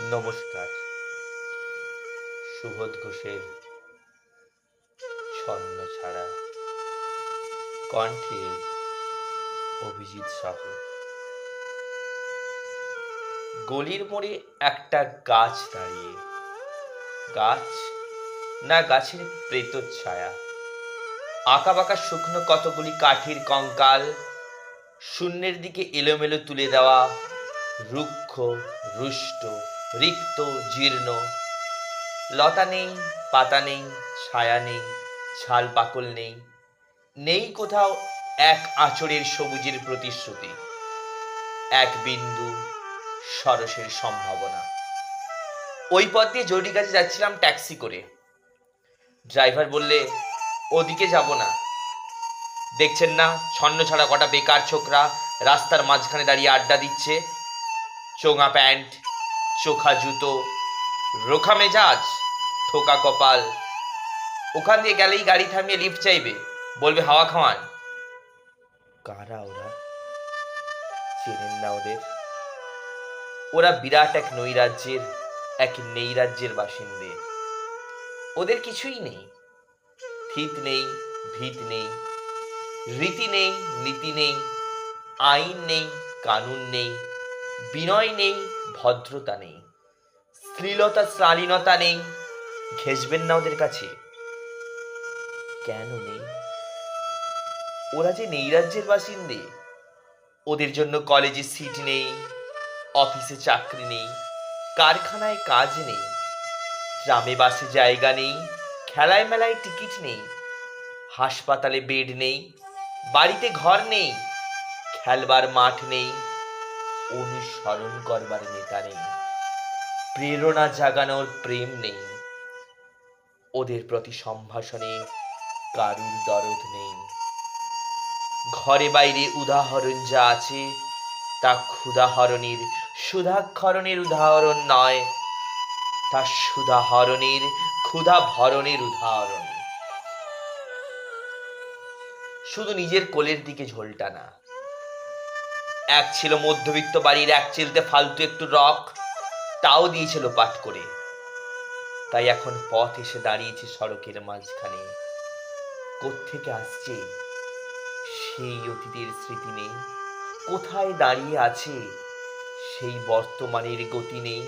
নমস্কার। সুবোধ ঘোষের ছন্ন ছাড়া কণ্ঠে অভিজিৎ সাহ। গলির মোড়ে একটা গাছ দাঁড়িয়ে, গাছ না গাছের প্রেত ছায়া। আঁকা বাঁকা শুকনো কতগুলি কাঠের কঙ্কাল, শূন্যের দিকে এলোমেলো তুলে দেওয়া রুক্ষ, রুষ্ট রিক্ত, জীর্ণ। লতা নেই, পাতা নেই, ছায়া নেই, ছাল পাকল নেই। নেই কোথাও এক আঁচড়ের সবুজের প্রতিশ্রুতি, এক বিন্দু সরসের সম্ভাবনা। ওই পথ দিয়ে জরুরি কাজে যাচ্ছিলাম ট্যাক্সি করে। ড্রাইভার বললে, ওদিকে যাব না। দেখছেন না, ছন্ন ছাড়া কটা বেকার ছোকরা রাস্তার মাঝখানে দাঁড়িয়ে আড্ডা দিচ্ছে। চোঙা প্যান্ট চোখা জুতো, রোখা মেজাজ, ঠোকা কপাল। ওখান দিয়ে গেলেই গাড়ি থামিয়ে লিফট চাইবে। বলবে, হাওয়া খাওয়ান। কারা ওরা? চেনেন না ওদের? ওরা বিরাট এক নৈরাজ্যের এক নৈরাজ্যের বাসিন্দে। ওদের কিছুই নেই। থিত নেই, ভিত নেই, রীতি নেই, নীতি নেই, আইন নেই, কানুন নেই। বিনয় নেই, ভদ্রতা নেই। শ্লীলতা শালীনতা নেই। ঘেসবেন না ওদের কাছে। কেন নেই? ওরা যে নৈরাজ্যের বাসিন্দে। ওদের জন্য কলেজে সিট নেই, অফিসে চাকরি নেই, কারখানায় কাজ নেই, গ্রামে বাসে জায়গা নেই, খেলায় মেলায় টিকিট নেই, হাসপাতালে বেড নেই, বাড়িতে ঘর নেই, খেলবার মাঠ নেই অনুসরণ করবার নেতা নেই। প্রেরণা জাগানোর প্রেম নেই। ওদের প্রতি সম্ভাষণে কারুর দরদ নেই। ঘরে বাইরে উদাহরণ যা আছে, তা ক্ষুদাহরণের সুধাক্ষরণের উদাহরণ নয়, তা সুধাহরণের ক্ষুধা ভরণের উদাহরণ। শুধু নিজের কোলের দিকে ঝোলটা না এক ছিল মধ্যবিত্ত বাড়ির এক চিলতে ফালতু একটু রক, তাও দিয়েছিল পাঠ করে। তাই এখন পথ এসে দাঁড়িয়েছে সড়কের মাঝখানে। কোত্থেকে আসছে সেই অতীতের স্মৃতি নেই? কোথায় দাঁড়িয়ে আছে সেই বর্তমানের গতি নেই?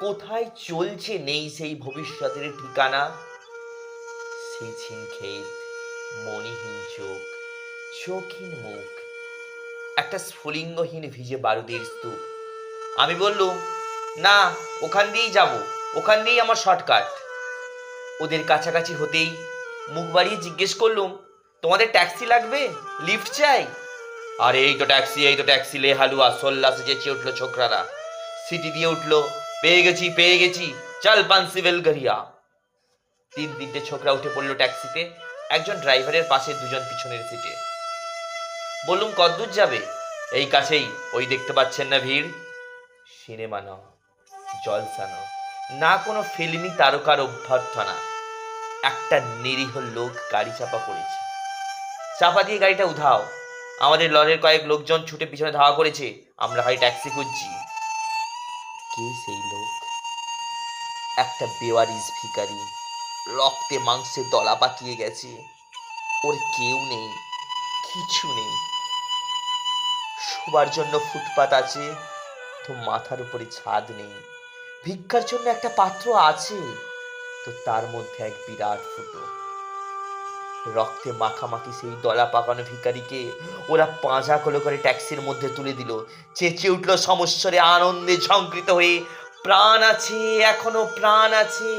কোথায় চলছে নেই সেই ভবিষ্যতের ঠিকানা? সেই ক্ষেত মণিহীন চোখ চোখহীন মুখ একটা স্ফুলিঙ্গহীন ভিজে বারুদের স্তূপ। আমি বললুম, না, ওখান দিয়েই যাব, ওখান দিয়েই আমার শর্টকাট। ওদের কাছাকাছি হতেই মুখ বাড়িয়ে জিজ্ঞেস করলুম, তোমাদের ট্যাক্সি লাগবে? লিফট চাই? আরে, এই তো ট্যাক্সি, এই তো ট্যাক্সি লে হালুয়া, সোল্লাসে চেঁচিয়ে উঠল ছোকরারা। সিটি দিয়ে উঠল, পেয়ে গেছি পেয়ে গেছি, চল পানসিভেল গড়িয়া। তিন তিনটে ছোকরা উঠে পড়ল ট্যাক্সিতে, একজন ড্রাইভারের পাশে, দুজন পিছনের সিটে। বললুম, কদ্দূর যাবে? এই কাছেই। ওই দেখতে পাচ্ছেন না ভিড়। সিনেমা ন জলসা ন না কোনো ফিল্মি তারকার অভ্যর্থনা। একটা নিরীহ লোক গাড়ি চাপা পড়েছে। চাপা দিয়ে গাড়িটা উধাও। আমাদের লরির কয়েক লোকজন ছুটে পিছনে ধাওয়া করেছে। আমরা হয় ট্যাক্সি খুঁজছি। কে সেই লোক? একটা বেওয়ারিস ভিকারি রক্তে মাংসে দলা পাকিয়ে গেছে। ওর কেউ নেই, কিছু নেই। শোবার জন্য ফুটপাত আছে, তো মাথার উপরে ছাদ নেই। ভিক্ষার জন্য একটা পাত্র আছে, তো তার মধ্যে এক বিরাট ফুটো। রক্তে মাখামাখি সেই দলা পাকানো ভিখারিকে ওরা পাঁজা কলো করে ট্যাক্সির মধ্যে তুলে দিল। চেঁচে উঠল সমস্বরে, আনন্দে ঝঙ্কৃত হয়ে, প্রাণ আছে, এখনও প্রাণ আছে।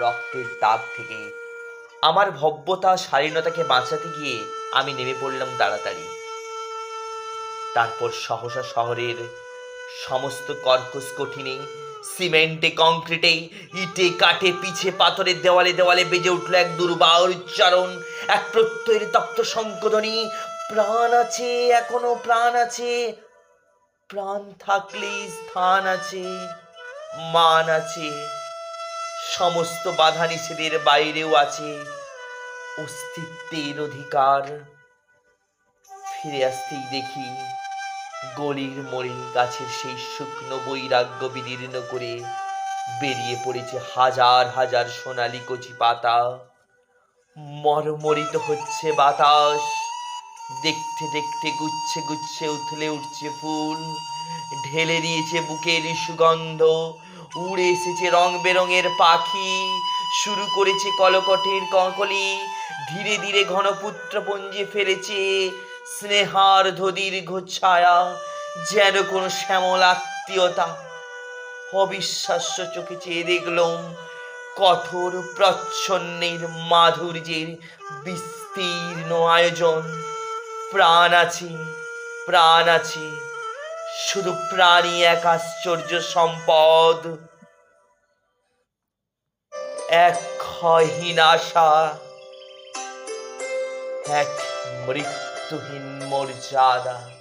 রক্তের দাগ থেকে আমার ভব্যতা শালীনতাকে বাঁচাতে গিয়ে আমি নেমে পড়লাম তাড়াতাড়ি। তারপর সহসা শহরের সমস্ত কর্কশ কঠিনে, সিমেন্টে, কংক্রিটে, ইটে, কাঠে, পিছে পাথরের দেওয়ালে দেওয়ালে বেজে উঠল এক দুর্বার উচ্চারণ, এক প্রত্যয়ের তপ্ত সংকোধনী। প্রাণ আছে, এখনও প্রাণ আছে। প্রাণ থাকলেই স্থান আছে, মান আছে। সমস্ত বাধা নিষেধের বাইরেও আছে। অস্তিত্বের অধিকার। ফিরে আসতেই দেখি, গলির মোড়ে গাছের সেই শুকনো বৈরাগ্য বিদীর্ণ করে বেরিয়ে পড়েছে হাজার হাজার সোনালি কচি পাতা। মরমরিত হচ্ছে বাতাস। দেখতে দেখতে গুচ্ছে গুচ্ছে উথলে উঠছে ফুল। ঢেলে দিয়েছে বুকের সুগন্ধ। উড়ে এসেছে রং বেরঙের পাখি। শুরু করেছে কলকটের কঙ্কলি। ধীরে ধীরে ঘনপুত্র পঞ্জে ফেলেছে স্নেহার দীর্ঘ ছায়া যেন কোনো শ্যামল আত্মীয়তা। অবিশ্বাস্য চোখে চেয়ে দেখলাম কঠোর প্রচ্ছন্নের মাধুর্যের বিস্তীর্ণ আয়োজন। প্রাণ আছে প্রাণ আছে। শুধু প্রাণী এক আশ্চর্য সম্পদ। এক ক্ষয়হীন আশা। এক মৃত্যুহীন মর্যাদা।